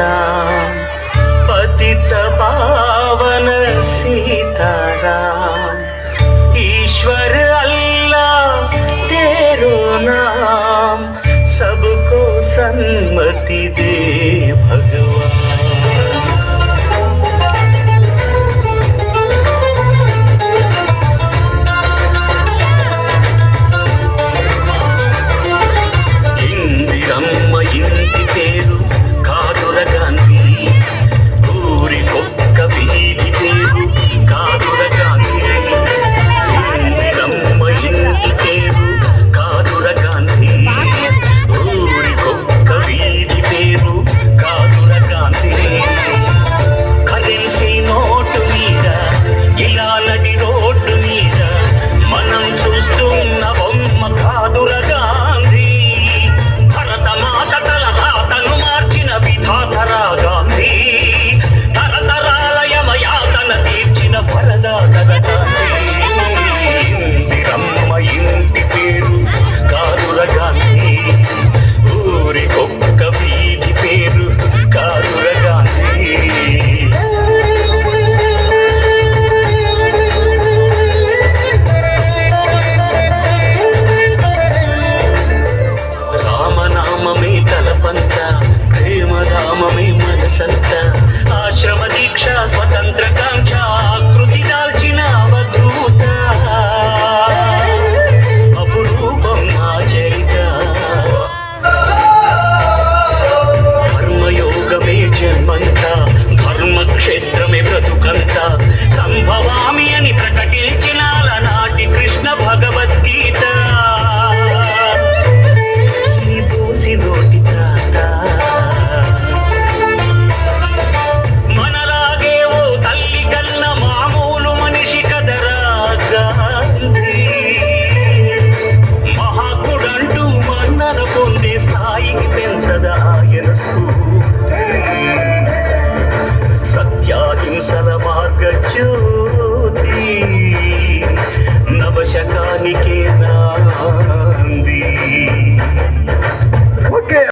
राम पतित पावन सीताराम ईश्वर अल्लाह तेरो नाम सबको सन्मति दे contra